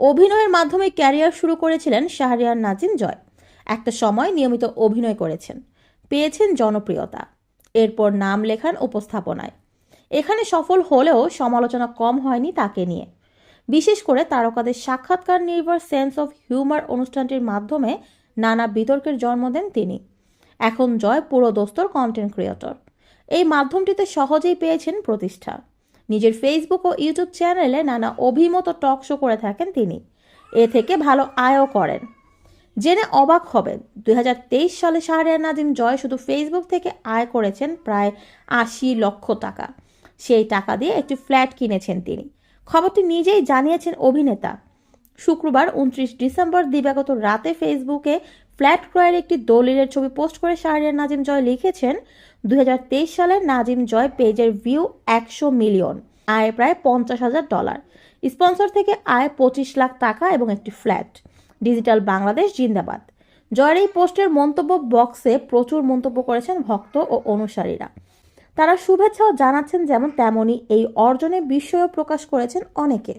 অভিনয়ের মাধ্যমে ক্যারিয়ার শুরু করেছিলেন শাহরিয়ার নাজিম জয়। একটা সময় নিয়মিত অভিনয় করেছেন। পেয়েছেন জনপ্রিয়তা। এরপর নাম লেখান উপস্থাপনায়। এখানে সফল হলেও সমালোচনা কম হয়নি তাকে নিয়ে। বিশেষ করে তারকাদের সাক্ষাৎকার নির্ভর সেন্স অফ হিউমার অনুষ্ঠানটির মাধ্যমে নানা বিতর্কের জন্ম দেন তিনি। এখন জয় পুরো দোস্তর কন্টেন্ট ক্রিয়েটর। এই মাধ্যমটিতে সহজেই পেয়েছেন প্রতিষ্ঠা। নিজের ফেসবুক ও ইউটিউব চ্যানেলে নানা অভিমত টক শো করে থাকেন তিনি। এ থেকে ভালো আয়ও করেন। জেনে অবাক হবেন দু হাজার তেইশ সালে শাহরিয়ার নাজিম জয় শুধু ফেসবুক থেকে আয় করেছেন প্রায় আশি লক্ষ টাকা। সেই টাকা দিয়ে একটি ফ্ল্যাট কিনেছেন তিনি। খবরটি নিজেই জানিয়েছেন অভিনেতা। শুক্রবার উনত্রিশ ডিসেম্বর দিবাগত রাতে ফেসবুকে ফ্ল্যাট ক্রয়ের একটি দলিলের ছবি পোস্ট করে শাহরিয়ার নাজিম জয় লিখেছেন, দুই সালে নাজিম জয় পেজের ভিউ একশো মিলিয়ন, আয় প্রায় পঞ্চাশ হাজার ডলার। স্পন্সর থেকে আয় পঁচিশ লাখ টাকা এবং একটি ফ্ল্যাট। ডিজিটাল বাংলাদেশ জিন্দাবাদ। জয়ের এই পোস্টের মন্তব্য বক্সে প্রচুর মন্তব্য করেছেন ভক্ত ও অনুসারীরা। তারা শুভেচ্ছাও জানাচ্ছেন যেমন তেমনই এই অর্জনে বিস্ময়ও প্রকাশ করেছেন অনেকে।